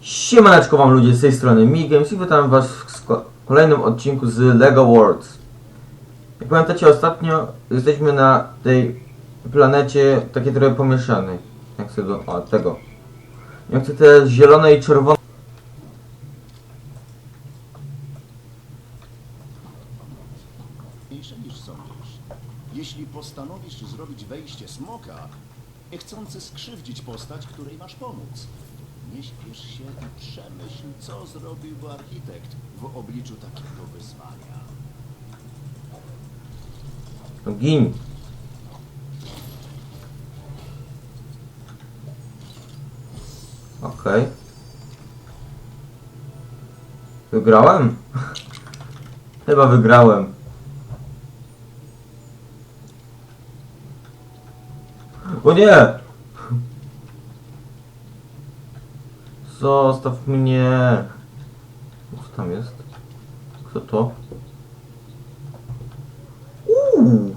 Siemaneczko wam ludzie z tej strony Migames i witam was w kolejnym odcinku z LEGO Worlds. Jak pamiętacie ostatnio jesteśmy na tej planecie takiej trochę pomieszanej. Jak chcę do... o tego. Jak chcę te zielone i czerwone... niż sądzisz. Jeśli postanowisz zrobić wejście smoka, nie chcący skrzywdzić postać, której masz pomóc. Nie śpiesz się i przemyśl, co zrobiłby architekt w obliczu takiego wyzwania. No gin. Okej. Wygrałem? Chyba wygrałem. O nie! Zostaw mnie! Co tam jest? Kto to? Uuu.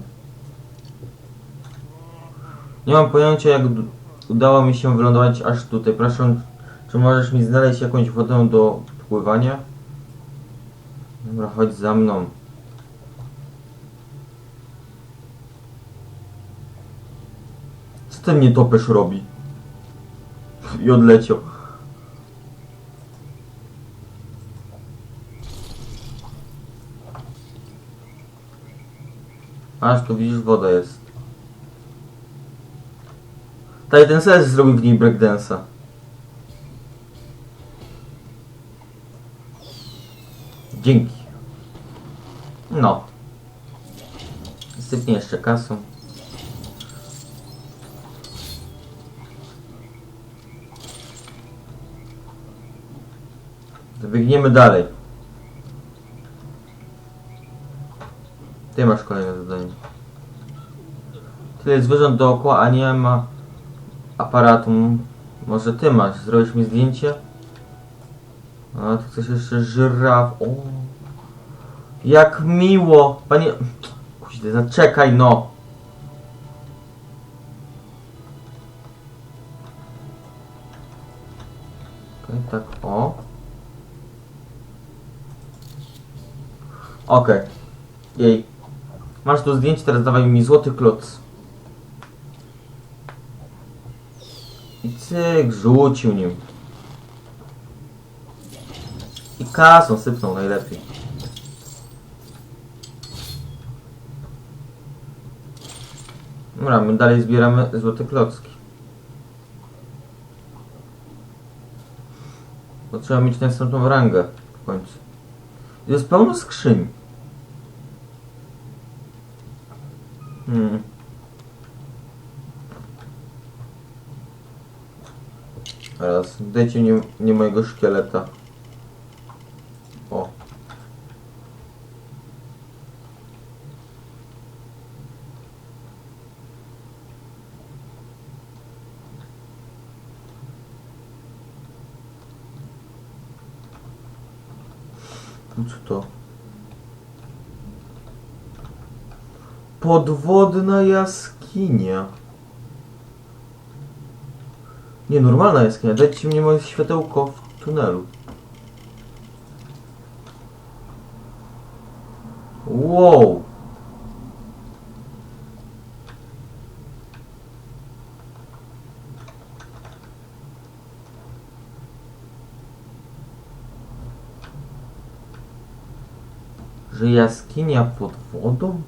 Nie mam pojęcia jak udało mi się wylądować aż tutaj. Proszę, czy możesz mi znaleźć jakąś wodę do pływania? Dobra, chodź za mną. Co ten nietoperz robi? I odleciał. Aż tu widzisz, woda jest. Tutaj ten ses zrobił w niej breakdance'a. Dzięki. No. Sypnie jeszcze kasą. Biegniemy dalej. Ty masz kolejne zadanie. Tyle zwierząt dookoła, a nie ma aparatu. Może ty masz? Zrobisz mi zdjęcie? A, tu chcesz jeszcze żyraf. O. Jak miło! Panie... Kuźle, zaczekaj no! Okej, tak, o. Okej. Jej. Masz tu zdjęcie, teraz dawaj mi złoty kloc. I cyk, rzucił nim. I kasą sypnął najlepiej. Dobra, my dalej zbieramy złote klocki. Bo trzeba mieć następną rangę w końcu. Jest pełno skrzyń. Hmm. Teraz dajcie mnie, mnie mojego szkieleta. O. No Co to? Podwodna jaskinia. Nie, normalna jaskinia. Dajcie mnie moje światełko w tunelu. Wow. Że jaskinia pod wodą?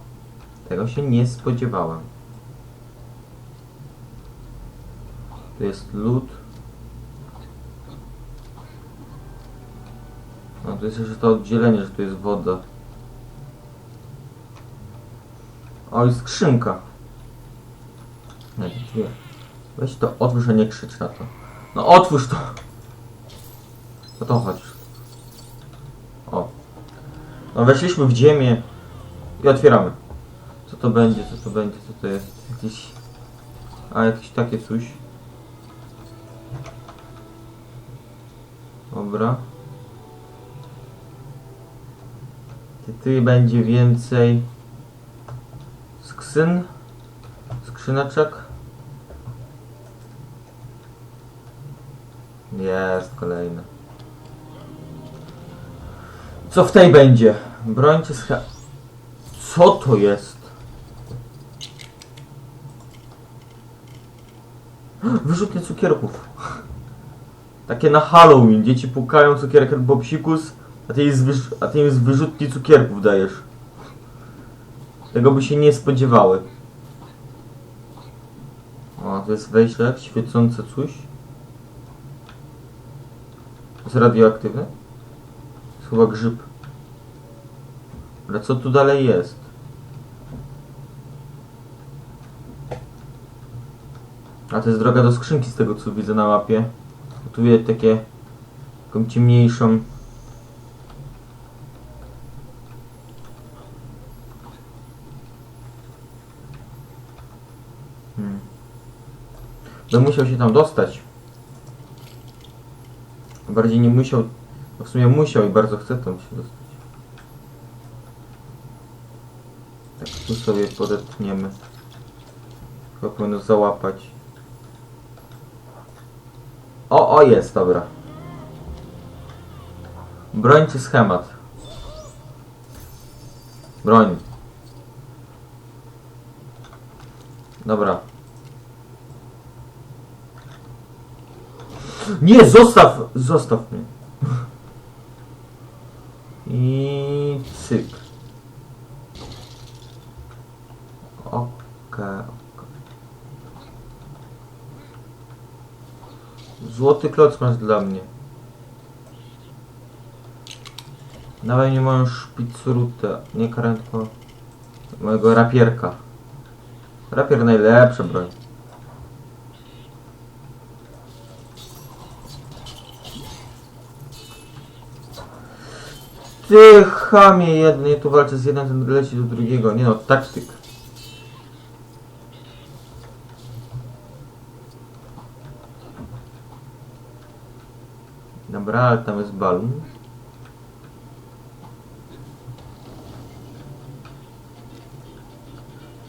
Tego się nie spodziewałem. Tu jest lód. No to jest jeszcze to oddzielenie, że tu jest woda. O, i skrzynka. Nie, nie. Weź to otwórz, a nie krzycz na to. No otwórz to! O to chodź. O. No weszliśmy w ziemię i otwieramy. Co to będzie, co to będzie, co to jest? Jakieś... A, jakieś takie coś. Dobra. Ty, będzie więcej skrzyn, skrzyneczek. Jest kolejne. Co w tej będzie? Broń czy scha... Co to jest? Cukierków. Takie na Halloween. Dzieci pukają cukierek Bobsikus, a ty, wyrz- a ty im z wyrzutni cukierków dajesz. Tego by się nie spodziewały. O, to jest wejście, świecące coś. Jest radioaktywne? Jest chyba grzyb. Ale co tu dalej jest? A to jest droga do skrzynki z tego co widzę na mapie. Tu jest takie... taką ciemniejszą... Hmm. Bym musiał się tam dostać. Bardziej nie musiał... No w sumie musiał i bardzo chcę tam się dostać. Tak, tu sobie podetniemy. Chyba powinno załapać. O, o jest, dobra. Broń czy schemat? Broń. Dobra. Nie, zostaw! Zostaw mnie. I cyk. Okej, okej. Złoty kloc masz dla mnie. Dawaj mi moją szpicrutę, nie karę, tylko mojego rapierka. Rapier najlepsza broń. Ty chamie jedny, tu walczy z jednym, ten leci do drugiego. Nie no, taktyk. Dobra, ale tam jest balon.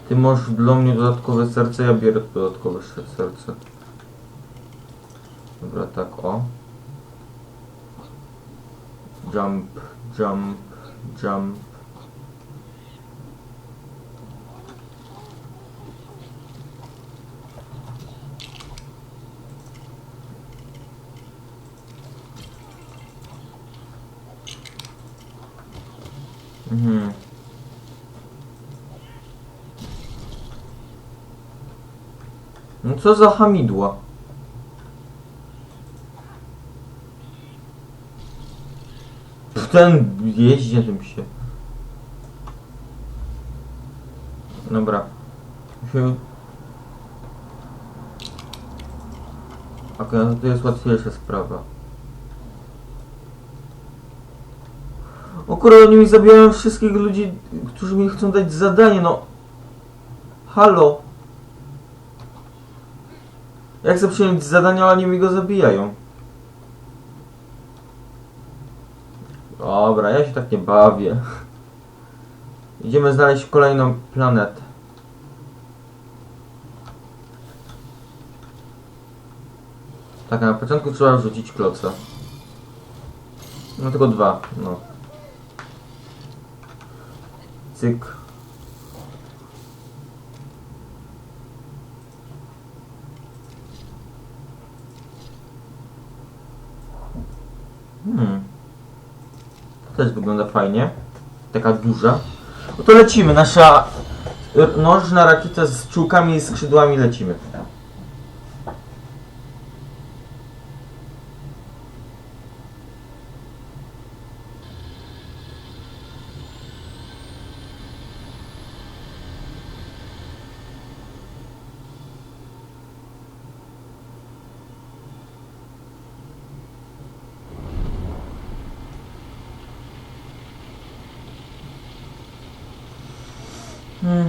Ty masz dla mnie dodatkowe serce, ja biorę dodatkowe serce. Dobra, tak, o. Jump, jump, jump. Mhm. No co za hamidła? Ten jeździ tym się. Dobra. Musimy... Okej, no to jest łatwiejsza sprawa. O kurde, oni mi zabijają wszystkich ludzi, którzy mi chcą dać zadanie, no. Halo. Ja chcę przyjąć zadanie, ale oni mi go zabijają. Dobra, ja się tak nie bawię. Idziemy znaleźć kolejną planetę. Tak, na początku trzeba rzucić kloca. No tylko dwa, no. Cyk. Hmm. To też wygląda fajnie. Taka duża. No to lecimy. Nasza nożna rakieta z czułkami i skrzydłami lecimy. Okej,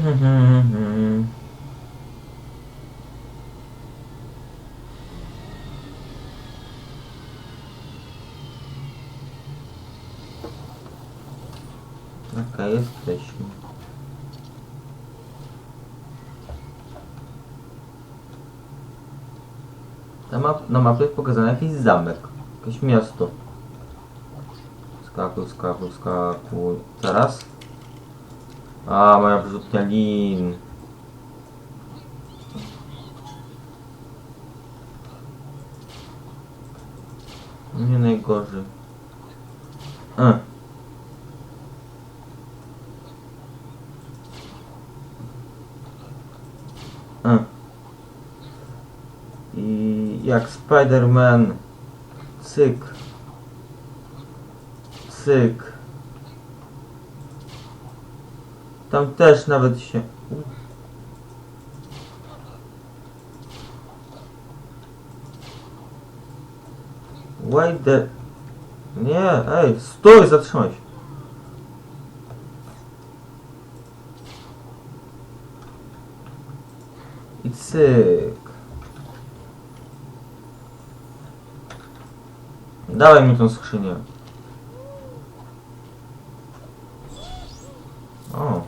jesteśmy. Na, map, na mapie jest pokazane jakiś zamek. Jakieś miasto. Skakuj, skakuj, skakuj. Teraz? A, moja wrzutnia lin. Nie najgorzej. E. E. I jak Spider-Man. Cyk. Cyk. Tam też nawet się... Wait the... Nie, ej, stój, zatrzymaj się. I cyk. Dawaj mi tą skrzynię. O.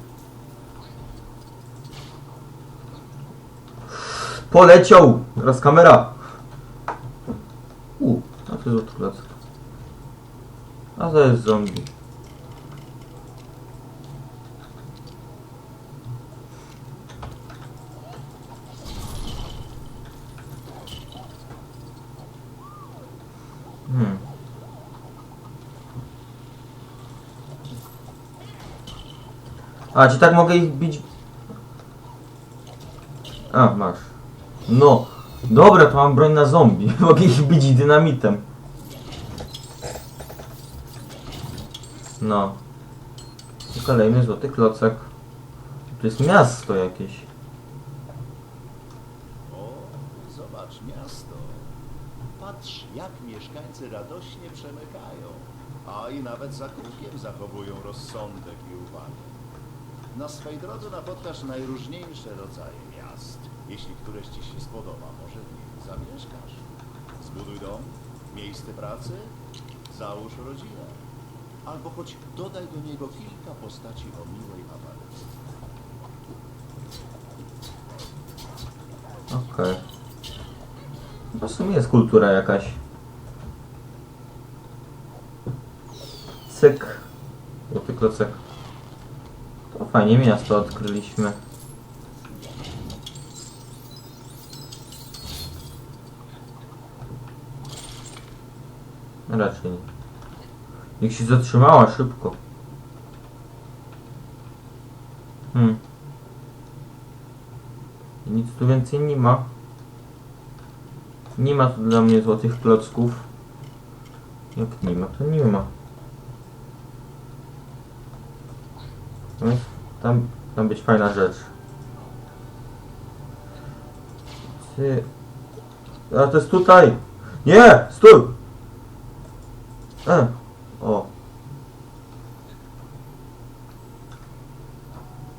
Poleciał! Teraz kamera. U, a to jest odklocek. A to jest zombie. Hmm. A, czy tak mogę ich bić? A, masz. No. Dobra, to mam broń na zombie. Mogę ich bić dynamitem. No. Kolejny złoty klocek. To jest miasto jakieś. O, zobacz miasto. Patrz, jak mieszkańcy radośnie przemykają, a i nawet za kółkiem zachowują rozsądek i uwagę. Na swej drodze napotkasz najróżniejsze rodzaje. Jeśli któreś ci się spodoba, może w nim zamieszkasz. Zbuduj dom, miejsce pracy, załóż rodzinę. Albo choć dodaj do niego kilka postaci o miłej aparycji. Okej. Okay. W sumie jest kultura jakaś. Cyk. Złoty klocek. To fajnie miasto odkryliśmy. Raczej nie. Niech się zatrzymała szybko. Hmm. Nic tu więcej nie ma. Nie ma tu dla mnie złotych klocków. Jak nie ma, to nie ma. No, Tam, tam być fajna rzecz. Ty... A to jest tutaj! Nie! Stój! O!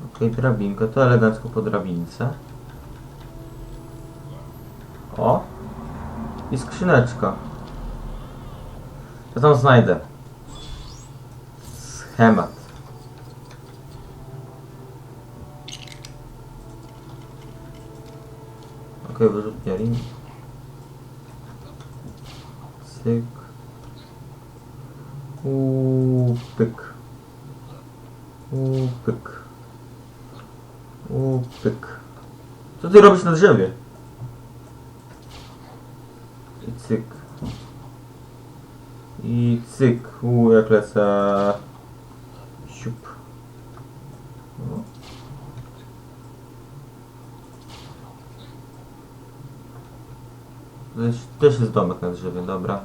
Okej, drabinka, to elegancko po drabince. O! I skrzyneczka. To tam znajdę. Schemat. Okej, wyrzutnia lin. Cyk. Uuu, pyk. Uuu, pyk. Co ty robisz na drzewie? I cyk. I cyk. Uuu, jak lecę. Siup. O. To jest, też jest domek na drzewie, dobra.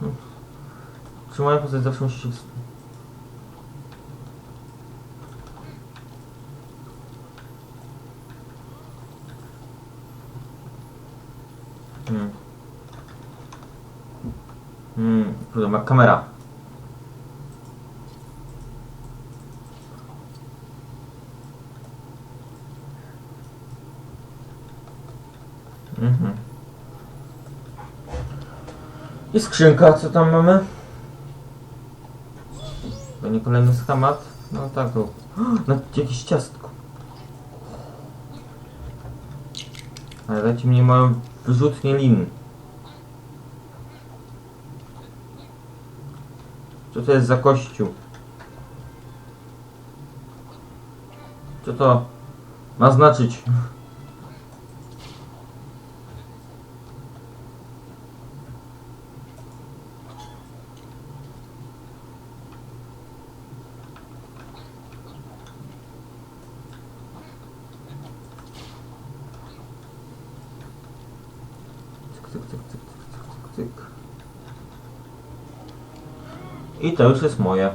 Hmm. Czy moja postać zawsze musi się... ws- Hmm. Hmm, kurde, ma kamera. Mhm. I skrzynka, co tam mamy? Będzie kolejny schemat? No tak, to... No, jakieś ciastko. Ale dajcie mi moją wyrzutnię lin. Co to jest za kościół? Co to ma znaczyć? Cyk, cyk, cyk, cyk, cyk, cyk, cyk. I to już jest moje.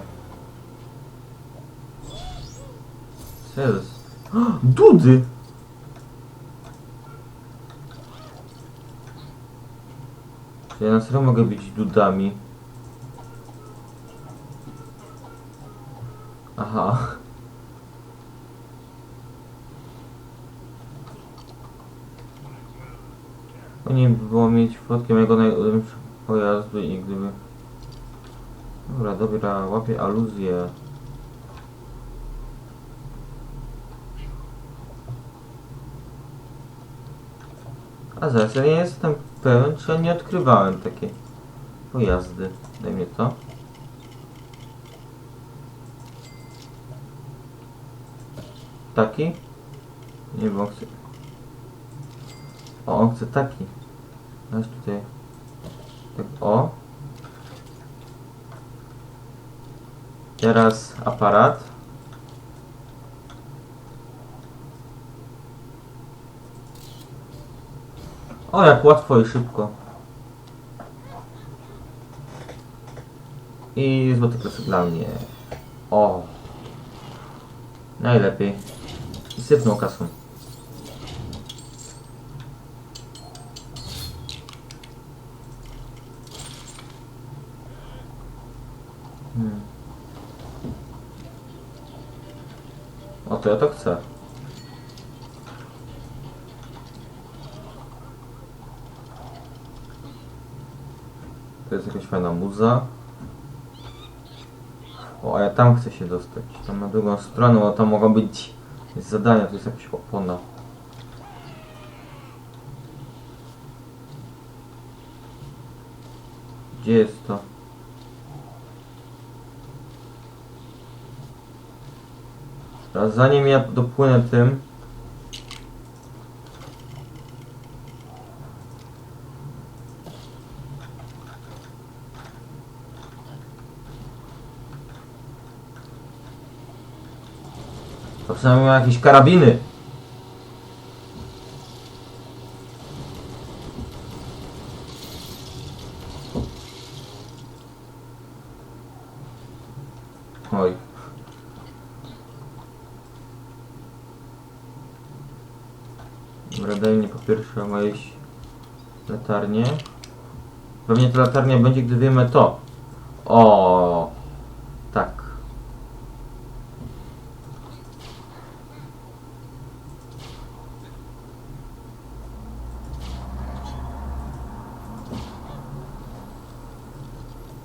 Co jest? Dudy! Ja na serio mogę być dudami? Aha. Fajnie by było mieć fotkę mojego najlepszego pojazdu i gdyby... Dobra, dobra, łapię aluzję. A zaraz, ja nie jestem pewien, czy ja nie odkrywałem takie pojazdy. Daj mnie to. Taki? Nie, bo on chce... O, on chce taki. Weź tutaj. Tak, o. Teraz aparat. O, jak łatwo i szybko. I złoty klocek dla mnie. O. Najlepiej. I sypnął kasą. Hmm. O to ja to chcę. To O, a ja tam chcę się dostać. Tam na drugą stronę, bo tam mogą być zadania, to jest jakaś opona. Gdzie jest to? Zanim ja dopłynę tym... Przynajmniej ma jakieś karabiny. Oj. Dobra, daj mnie po pierwsze mojeś latarnię. Pewnie ta latarnia będzie, gdy wiemy to. O, tak.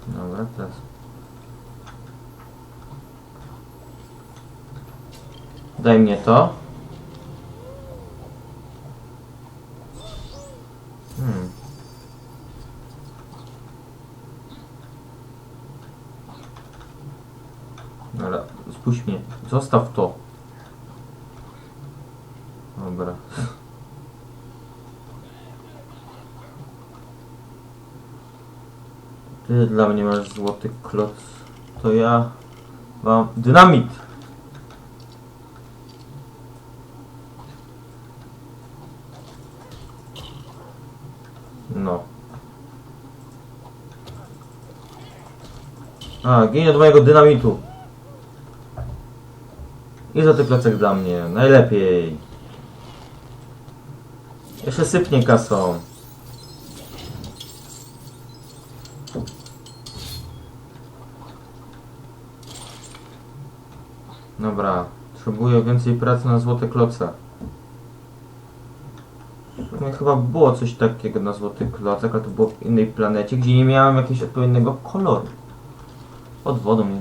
Dobra, teraz. Daj mnie to. Hmm. Dobra, spuść mnie. Zostaw to. Dobra. Ty dla mnie masz złoty kloc. To ja mam dynamit. No. A, ginie od mojego dynamitu. I za ty klocek dla mnie. Najlepiej. Jeszcze sypnie kasą. Dobra. Potrzebuję więcej pracy na złote kloce. Sumie chyba było coś takiego na złoty klocek, ale to było w innej planecie, gdzie nie miałem jakiegoś odpowiedniego koloru. Pod wodą nie.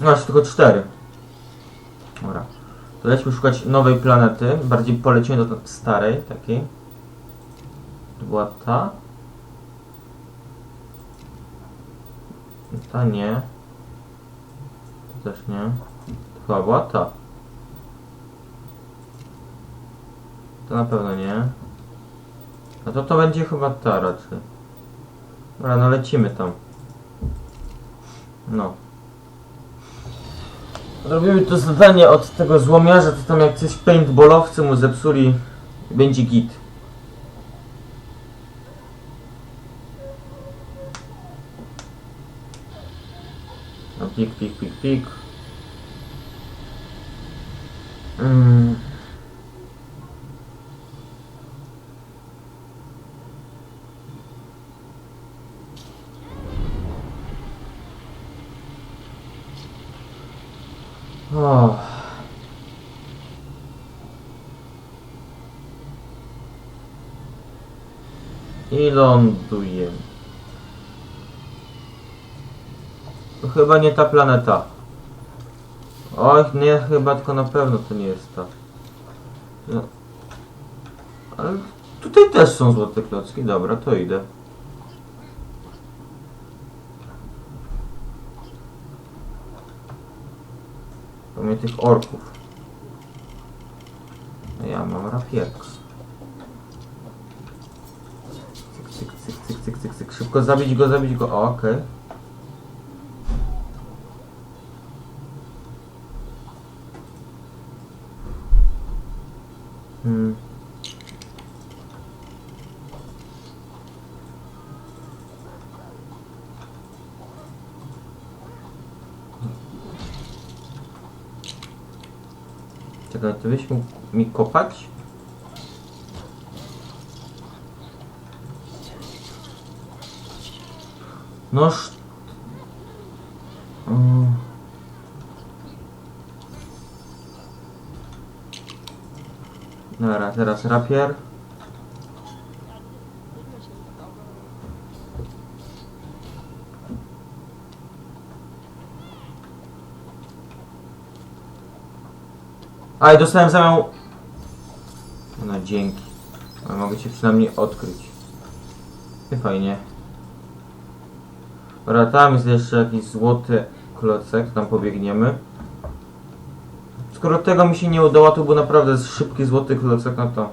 No, tylko cztery. Dobra. To lećmy szukać nowej planety. Bardziej polecimy do starej, takiej. To była ta? Ta nie. To też nie. To chyba była ta. To na pewno nie. A to to będzie chyba ta raczej. Dobra, no lecimy tam. No. Robimy to zadanie od tego złomiarza, to tam jak coś paintballowcy mu zepsuli, będzie git. No pik, pik, pik, pik. Mm. I. To chyba nie ta planeta. Oj, nie, chyba tylko na pewno to nie jest ta. No. Ale tutaj też są złote klocki, dobra, to idę. Mnie tych orków. Ja mam rapierkę. Cyk, cyk, cyk, cyk, cyk. Szybko zabić go, zabić go. O, okej. Hmm. Czekaj, ty byś mógł mi kopać? Noż... Mm. Dobra, teraz rapier. A i dostałem zamiał. No dzięki. Ale mogę cię przynajmniej odkryć. Nie fajnie. Dobra, tam jest jeszcze jakiś złoty klocek, tam pobiegniemy. Skoro tego mi się nie udało, to był naprawdę szybki złoty klocek, no to...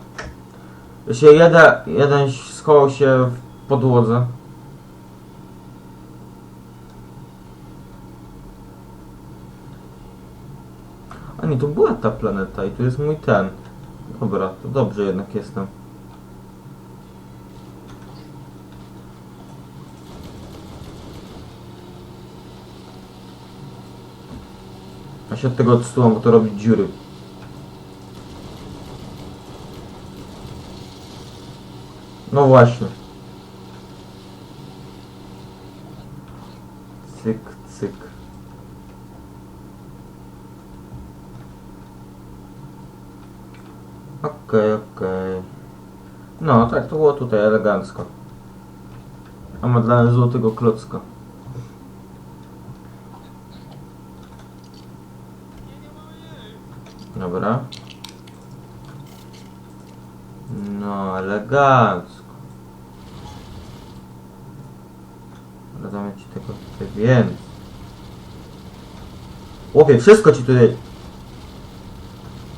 Jeśli jeden, jeden schował się w podłodze. A nie, to była ta planeta i tu jest mój ten. Dobra, to dobrze jednak jestem. Ja się od tego odsuwam, bo to robi dziury. No właśnie. Cyk, cyk. Okej, okej. No, tak, to było tutaj elegancko. A ma dla złotego klocka. Dobra. Elegancko. Ale damy ci tego tutaj więcej. Chłopie, wszystko ci tutaj...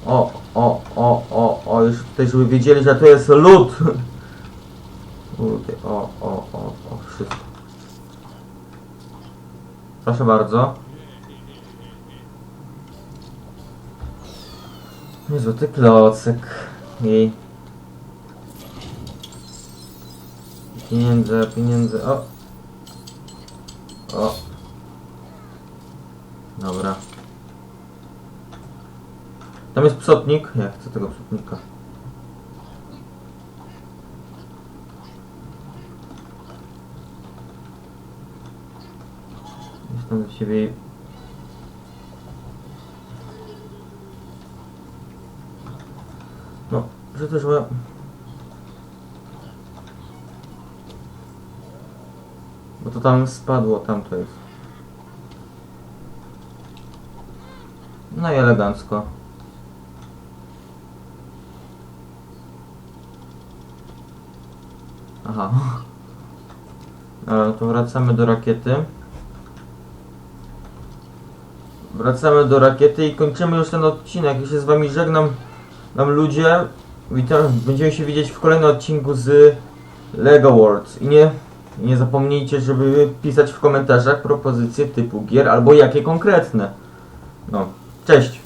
O, o, o, o, o, już tutaj, żeby wiedzieli, że to jest lód. O, o, o, o, wszystko. Proszę bardzo. Złoty klocek. Jej. Pieniądze, pieniądze, o. O. Dobra. Tam jest psotnik. Ja chcę tego psotnika. Jestem do siebie. No, że też Bo to tam spadło, tam to jest. No i elegancko. Aha. Dobra, to wracamy do rakiety. Wracamy do rakiety i kończymy już ten odcinek. Ja się z wami żegnam. Nam ludzie. Witam. Będziemy się widzieć w kolejnym odcinku z Lego Worlds. I nie, nie zapomnijcie, żeby pisać w komentarzach propozycje typu gier albo jakie konkretne. No, cześć.